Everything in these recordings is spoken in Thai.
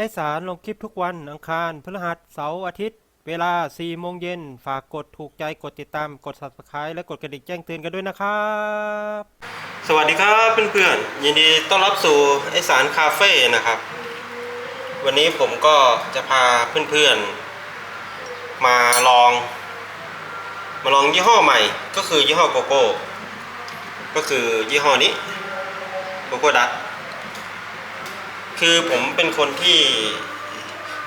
ไอสารลงคลิปทุกวันอังคารพฤหัสเสาร์อาทิตย์ เวลา 4 โมงเย็น ฝากกดถูกใจกดติดตามกด subscribe และกดกระดิ่งแจ้งเตือนกันด้วยนะครับ สวัสดีครับเพื่อนๆ ยินดีต้อนรับสู่ไอสารคาเฟ่นะครับ วันนี้ผมก็จะพาเพื่อนๆ มาลอง มาลองยี่ห้อใหม่ ก็คือยี่ห้อโกโก้ ก็คือยี่ห้อนี้โกโก้ดัต คือผมเป็นคนที่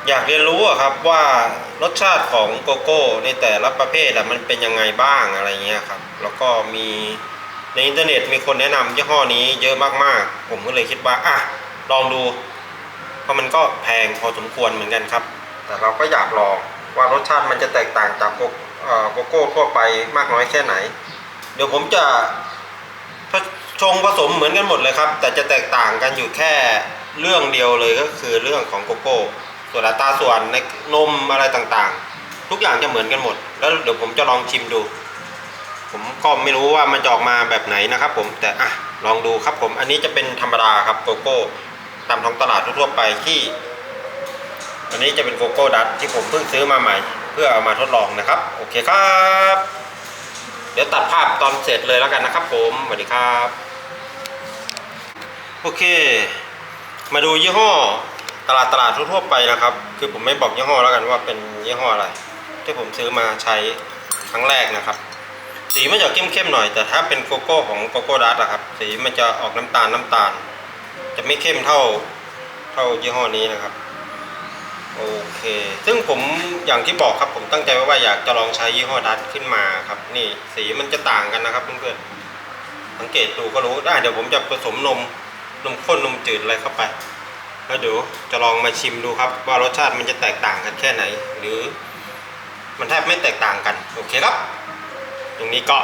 อยากเรียนรู้อะครับว่ารสชาติของโกโก้ในแต่ละประเภทอะมันเป็นยังไงบ้างอะไรเงี้ยครับ แล้วก็มีในอินเทอร์เน็ตมีคนแนะนำยี่ห้อนี้เยอะมากๆ ผมก็เลยคิดว่าอะลองดูเพราะมันก็แพงพอสมควรเหมือนกันครับ แต่เราก็อยากลองว่ารสชาติมันจะแตกต่างจากโกเอ่อโกโก้ทั่วไปมากน้อยแค่ไหน เดี๋ยวผมจะชงผสมเหมือนกันหมดเลยครับ แต่จะแตกต่างกันอยู่แค่ เรื่องเดียวเลยก็คือเรื่องของโกโก้ ส่วนอัตราส่วนในนมอะไรต่างๆ ทุกอย่างจะเหมือนกันหมด แล้วเดี๋ยวผมจะลองชิมดู ผมก็ไม่รู้ว่ามันจะออกมาแบบไหนนะครับ ผมแต่อะลองดูครับผมอันนี้จะเป็นธรรมดาครับโกโก้ตามท้องตลาดทั่วๆไปที่ อันนี้จะเป็นโกโก้ดัตที่ผมเพิ่งซื้อมาใหม่ เพื่อเอามาทดลองนะครับ โอเคครับ เดี๋ยวตัดภาพตอนเสร็จเลยแล้วกันนะครับ ผมสวัสดีครับ โอเค มาดูยี่ห้อตลาดตลาดทั่วๆไปนะครับ คือผมไม่บอกยี่ห้อแล้วกันว่าเป็นยี่ห้ออะไร ที่ผมซื้อมาใช้ครั้งแรกนะครับ สีมันจะเข้มๆหน่อย แต่ถ้าเป็นโกโก้ของโกโก้ดัตอะครับ สีมันจะออกน้ำตาลน้ำตาล จะไม่เข้มเท่าเท่ายี่ห้อนี้นะครับโอเค ซึ่งผมอย่างที่บอกครับผมตั้งใจไว้ว่าอยากจะลองใช้ยี่ห้อดัตขึ้นมาครับ นี่สีมันจะต่างกันนะครับเพื่อนๆสังเกตดูก็รู้ได้เดี๋ยวผมจะผสมนม นมข้นนมจืดอะไรเข้าไป แล้วเดี๋ยวจะลองมาชิมดูครับ ว่ารสชาติมันจะแตกต่างกันแค่ไหน หรือมันแทบไม่แตกต่างกันโอเคครับ ตรงนี้ก็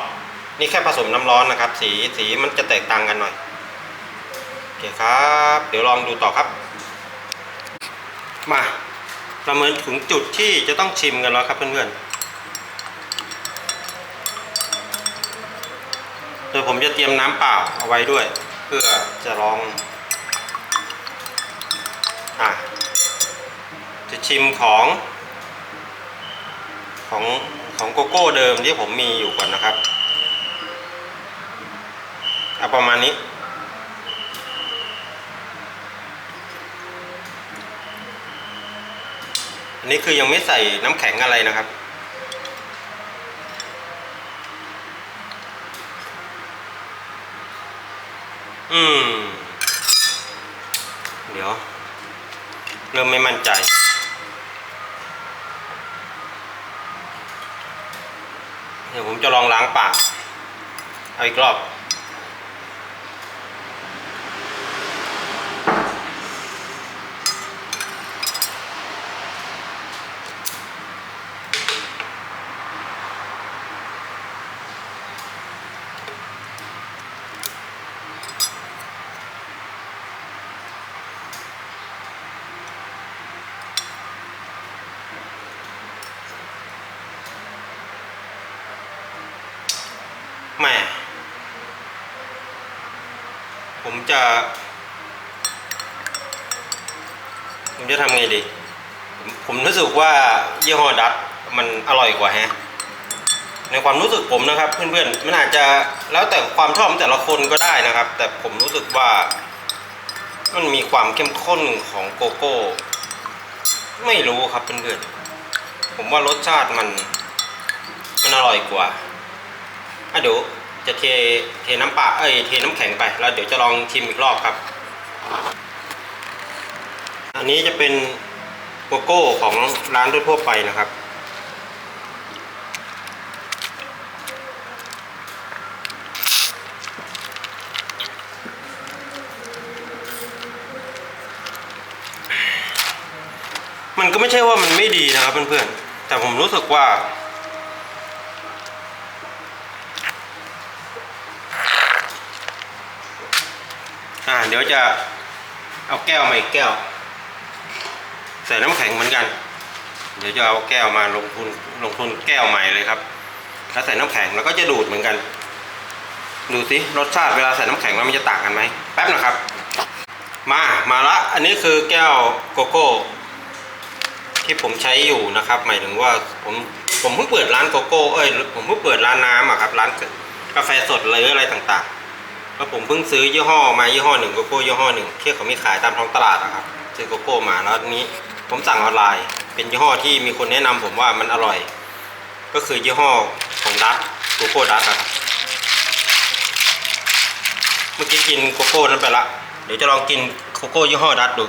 นี่แค่ผสมน้ำร้อนนะครับ สีสีมันจะแตกต่างกันหน่อยโอเคครับ เดี๋ยวลองดูต่อครับ มาเราเมือนถึงจุดที่จะต้องชิมกันแล้วครับเพื่อนๆโดยผมจะเตรียมน้ำเปล่าเอาไว้ด้วย พื่อจะลองอะจะชิมของของของโกโก้เดิมที่ผมมีอยู่ก่อนนะครับเอาประมาณนี้ อันนี้คือยังไม่ใส่น้ำแข็งอะไรนะครับ อืม เดี๋ยว เริ่มไม่มั่นใจ เดี๋ยวผมจะลองล้างปาก เอาอีกรอบ จะผมจะทำไงดี ผมรู้สึกว่ายี่ห้อดัตมันอร่อยกว่าฮะ ในความรู้สึกผมนะครับ เพื่อนๆมันอาจจะแล้วแต่ความชอบแต่ละคนก็ได้นะครับ แต่ผมรู้สึกว่า มันมีความเข้มข้นของโกโก้ ไม่รู้ครับเพื่อนๆผมว่ารสชาติมัน มันอร่อยกว่าอะเดี๋ยว จะเทเทน้ำปลาเอ้ยเทน้ำแข็งไปแล้วเดี๋ยวจะลองชิมอีกรอบครับ อันนี้จะเป็นโกโก้ของร้านทั่วไปนะครับ มันก็ไม่ใช่ว่ามันไม่ดีนะครับเพื่อนๆแต่ผมรู้สึกว่า เดี๋ยวจะเอาแก้วมาอีกแก้ว ใส่น้ำแข็งเหมือนกัน เดี๋ยวจะเอาแก้วมาลงทุนลงทุนแก้วใหม่เลยครับแล้วใส่น้ำแข็งแล้วก็จะดูดเหมือนกัน ดูสิรสชาติเวลาใส่น้ำแข็งแล้วมันจะต่างกันไหมแป๊บนะครับ มามาละอันนี้คือแก้วโกโก้ที่ผมใช้อยู่นะครับ หมายถึงว่าผมผมเพิ่งเปิดร้านโกโก้เอ้ยผมเพิ่งเปิดร้านน้ำอะครับร้านกาแฟสดหรืออะไรต่างๆ แล้วผมเพิ่งซื้อยี่ห้อมายี่ห้อหนึ่งโกโก้ยี่ห้อหนึ่งที่เขามีขายตามท้องตลาดนะครับซื้อโกโก้มาแล้วนี้ผมสั่งออนไลน์ เป็นยี่ห้อที่มีคนแนะนำผมว่ามันอร่อย ก็คือยี่ห้อของดัตโกโก้ดัตอะครับเมื่อกี้กินโกโก้นั้นไปละ เดี๋ยวจะลองกินโกโก้ยี่ห้อดัตดู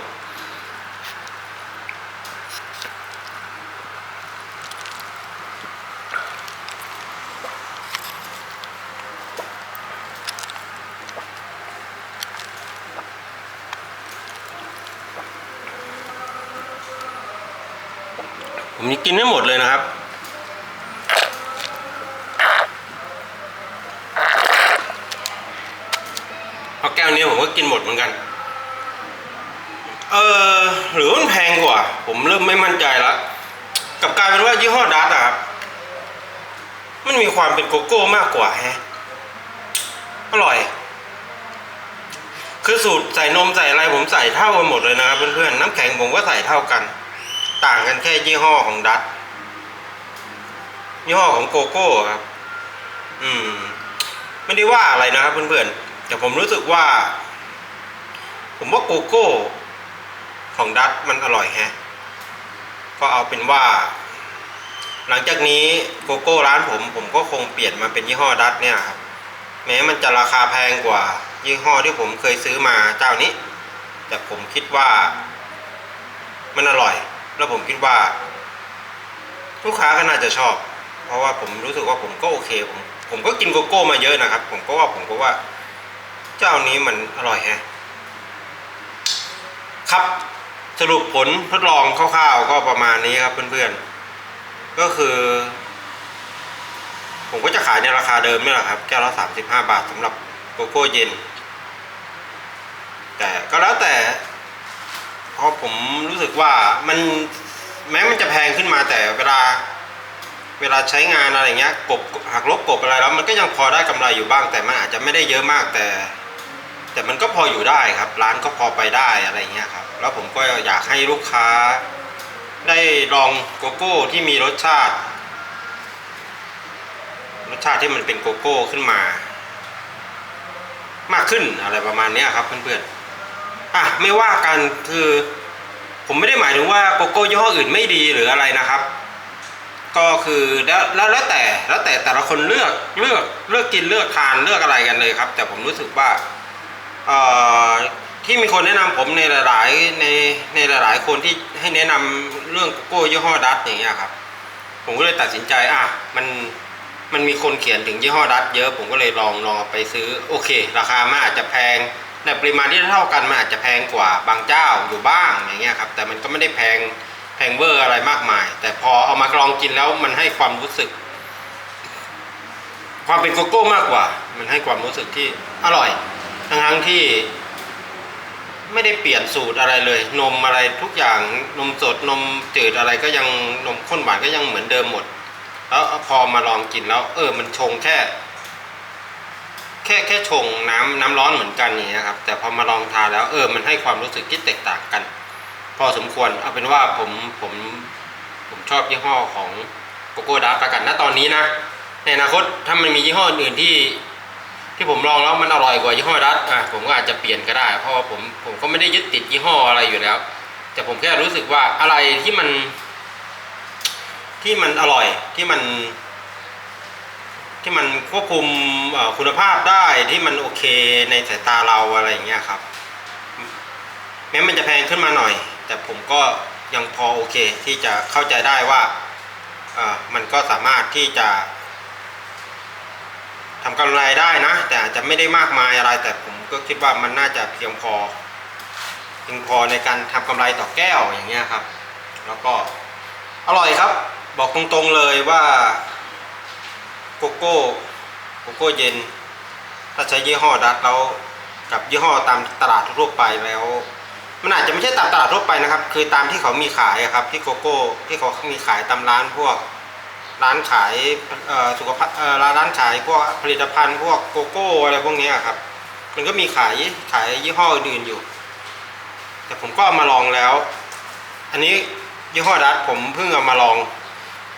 นี่กินไม่หมดเลยนะครับเพราะแก้วนี้ผมก็กินหมดเหมือนกัน เออหรือมันแพงกว่า ผมเริ่มไม่มั่นใจแล้วกับกลายเป็นว่ายี่ห้อดัตอะครับมันมีความเป็นโกโก้มากกว่าแฮะอร่อย คือสูตรใส่นมใส่อะไรผมใส่เท่ากันหมดเลยนะครับเพื่อนๆน้ำแข็งผมก็ใส่เท่ากัน ต่างกันแค่ยี่ห้อของดัตยี่ห้อของโกโก้ครับ อืม ไม่ได้ว่าอะไรนะครับเพื่อนๆ แต่ผมรู้สึกว่า ผมว่าโกโก้ ของดัตมันอร่อยแฮะ ก็เอาเป็นว่า หลังจากนี้โกโก้ร้านผม ผมก็คงเปลี่ยนมาเป็นยี่ห้อดัตเนี่ยครับ แม้มันจะราคาแพงกว่า ยี่ห้อที่ผมเคยซื้อมาเจ้านี้ แต่ผมคิดว่า มันอร่อย แล้วผมคิดว่า ลูกค้าก็น่าจะชอบ เพราะว่าผมรู้สึกว่าผมก็โอเค ผมผมก็กินโกโก้มาเยอะนะครับ ผมก็ว่าผมก็ว่า เจ้านี้มันอร่อยแฮะครับสรุปผลทดลองคร่าวๆก็ประมาณนี้ครับเพื่อนๆ ก็คือ ผมก็จะขายในราคาเดิมนี่แหละครับแก้วละสามสิบห้าบาทสำหรับโกโก้เย็น แต่ก็แล้วแต่ เพราะผมรู้สึกว่ามันแม้มันจะแพงขึ้นมาแต่เวลาเวลาใช้งานอะไรเงี้ยกบหักลบกบอะไรแล้วมันก็ยังพอได้กำไรอยู่บ้าง แต่มันอาจจะไม่ได้เยอะมากแต่ แต่มันก็พออยู่ได้ครับ ร้านก็พอไปได้อะไรเงี้ยครับ แล้วผมก็อยากให้ลูกค้า ได้ลองโกโก้ที่มีรสชาติ รสชาติที่มันเป็นโกโก้ขึ้นมา มากขึ้นอะไรประมาณนี้ครับเพื่อนๆ อะไม่ว่ากันคือ ผมไม่ได้หมายถึงว่าโกโก้ยี่ห้ออื่นไม่ดีหรืออะไรนะครับ ก็คือแล้วแล้วแล้วแต่แล้วแต่แต่ละคนเลือกเลือกเลือกกินเลือกทานเลือกอะไรกันเลยครับ แต่ผมรู้สึกว่าเอ่อที่มีคนแนะนำผมในหลาย ๆ ในในหลาย ๆ คนที่ให้แนะนำเรื่องโกโก้ยี่ห้อดัตอย่างเงี้ยครับผมก็เลยตัดสินใจอะมันมันมีคนเขียนถึงยี่ห้อดัตเยอะ ผมก็เลยลองลองไปซื้อ โอเค ราคามันอาจจะแพง ในปริมาณที่เท่ากันมันอาจจะแพงกว่าบางเจ้าอยู่บ้างอย่างเงี้ยครับแต่มันก็ไม่ได้แพงแพงเวอร์อะไรมากมาย แต่พอเอามาลองกินแล้วมันให้ความรู้สึก ความเป็นโกโก้มากกว่า มันให้ความรู้สึกที่อร่อย ทั้งๆที่ไม่ได้เปลี่ยนสูตรอะไรเลย นมอะไรทุกอย่างนมสดนมจืดอะไรก็ยังนมข้นหวานก็ยังเหมือนเดิมหมด แล้วพอมาลองกินแล้ว เออมันชงแค่ ค่แค่ชงน้ำน้ำร้อนเหมือนกันอย่างเงี้ยครับ แต่พอมาลองทานแล้วเออมันให้ความรู้สึกที่แตกต่างกัน พอสมควรเอาเป็นว่าผมผมผมชอบยี่ห้อของโกโก้ดาร์กกันณตอนนี้นะในอนาคตถ้ามันมียี่ห้ออื่นที่ ที่ผมลองแล้วมันอร่อยกว่ายี่ห้อดัตอะผมก็อาจจะเปลี่ยนก็ได้ เพราะว่าผมผมก็ไม่ได้ยึดติดยี่ห้ออะไรอยู่แล้ว แต่ผมแค่รู้สึกว่าอะไรที่มัน ที่มันอร่อยที่มัน ที่มันควบคุมคุณภาพได้ที่มันโอเคในสายตาเราอะไรอย่างเงี้ยครับ แม้มันจะแพงขึ้นมาหน่อย แต่ผมก็ยังพอโอเคที่จะเข้าใจได้ว่าเออมันก็สามารถที่จะทำกำไรได้นะ แต่อาจจะไม่ได้มากมายอะไร แต่ผมก็คิดว่ามันน่าจะเพียงพอเพียงพอในการทำกำไรต่อแก้วอย่างเงี้ยครับ แล้วก็อร่อยครับ บอกตรงๆเลยว่า โกโก้โกโก้เย็น ถ้าใช้ยี่ห้อดัตแล้วกับยี่ห้อตามตลาดทั่วไปแล้ว มันอาจจะไม่ใช่ตามตลาดทั่วไปนะครับ คือตามที่เขามีขายครับที่โกโก้ที่เขามีขายตามร้านพวก ร้านขายสุขภาพร้านขายพวกผลิตภัณฑ์พวกโกโก้อะไรพวกนี้ครับ มันก็มีขายขายยี่ห้ออื่นอยู่ แต่ผมก็เอามาลองแล้ว อันนี้ยี่ห้อดัตผมเพิ่งเอามาลอง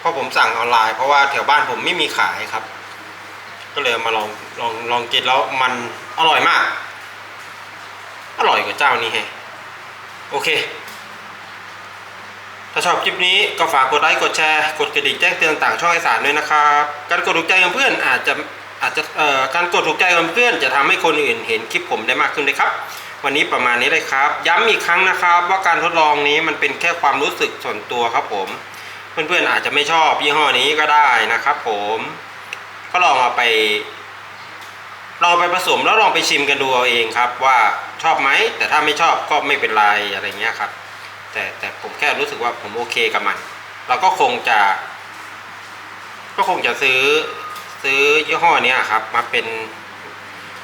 เพราะผมสั่งออนไลน์เพราะว่าแถวบ้านผมไม่มีขายครับ ก็เลยมาลองลองลองกินแล้วมันอร่อยมาก อร่อยกว่าเจ้านี้แฮะโอเค ถ้าชอบคลิปนี้ก็ฝากกดไลค์กดแชร์กดกระดิ่งแจ้งเตือนต่างช่องไอสารด้วยนะครับ การกดถูกใจของเพื่อนอาจจะอาจจะเอ่อการกดถูกใจของเพื่อนจะทำให้คนอื่นเห็นคลิปผมได้มากขึ้นเลยครับ วันนี้ประมาณนี้เลยครับ ย้ำอีกครั้งนะครับ ว่าการทดลองนี้มันเป็นแค่ความรู้สึกส่วนตัวครับผม เพื่อนๆอาจจะไม่ชอบยี่ห้อนี้ก็ได้นะครับ ผมก็ลองเอาไปลองไปผสมแล้วลองไปชิมกันดูเอาเองครับ ว่าชอบไหมแต่ถ้าไม่ชอบก็ไม่เป็นไรอะไรเงี้ยครับ แต่แต่ผมแค่รู้สึกว่าผมโอเคกับมัน เราก็คงจะ ก็คงจะซื้อซื้อยี่ห้อนี้ครับ มาเป็น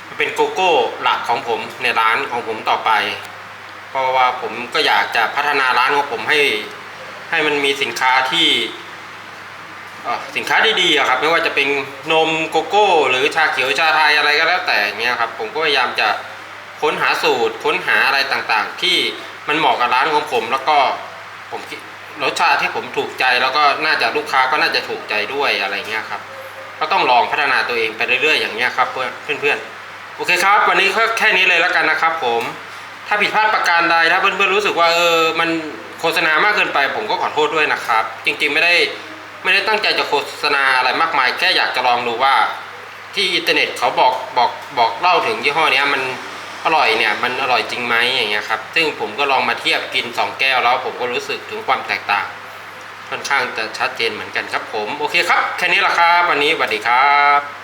มาเป็นโกโก้หลักของผมในร้านของผมต่อไป เพราะว่าผมก็อยากจะพัฒนาร้านของผมให้ ให้มันมีสินค้าที่สินค้าดีๆครับไม่ว่าจะเป็นนมโกโก้ หรือชาเขียวชาไทยอะไรก็แล้วแต่เนี้ยครับผมก็พยายามจะค้นหาสูตรค้นหาอะไรต่างๆ ที่มันเหมาะกับร้านของผม แล้วก็ผมรสชาติที่ผมถูกใจแล้วก็น่าจะลูกค้าก็น่าจะถูกใจด้วยอะไรเงี้ยครับ ก็ต้องลองพัฒนาตัวเองไปเรื่อยๆ อย่างเงี้ยครับเพื่อนเพื่อนๆโอเคครับ วันนี้ก็แค่นี้เลยแล้วกันนะครับ ผม ถ้าผิดพลาดประการใดถ้าเพื่อนๆรู้สึกว่าเออมัน โฆษณามากเกินไปผมก็ขอโทษด้วยนะครับ จริงๆไม่ได้ไม่ได้ตั้งใจจะโฆษณาอะไรมากมาย แค่อยากจะลองดูว่า ที่อินเทอร์เน็ตเขาบอกบอกบอกเล่าถึงยี่ห้อเนี้ยมันอร่อยเนี่ยมันอร่อยจริงไหมอย่างเงี้ยครับ ซึ่งผมก็ลองมาเทียบกิน 2 แก้วแล้ว ผมก็รู้สึกถึงความแตกต่าง ค่อนข้างจะชัดเจนเหมือนกันครับผม โอเคครับ แค่นี้แหละครับ วันนี้สวัสดีครับ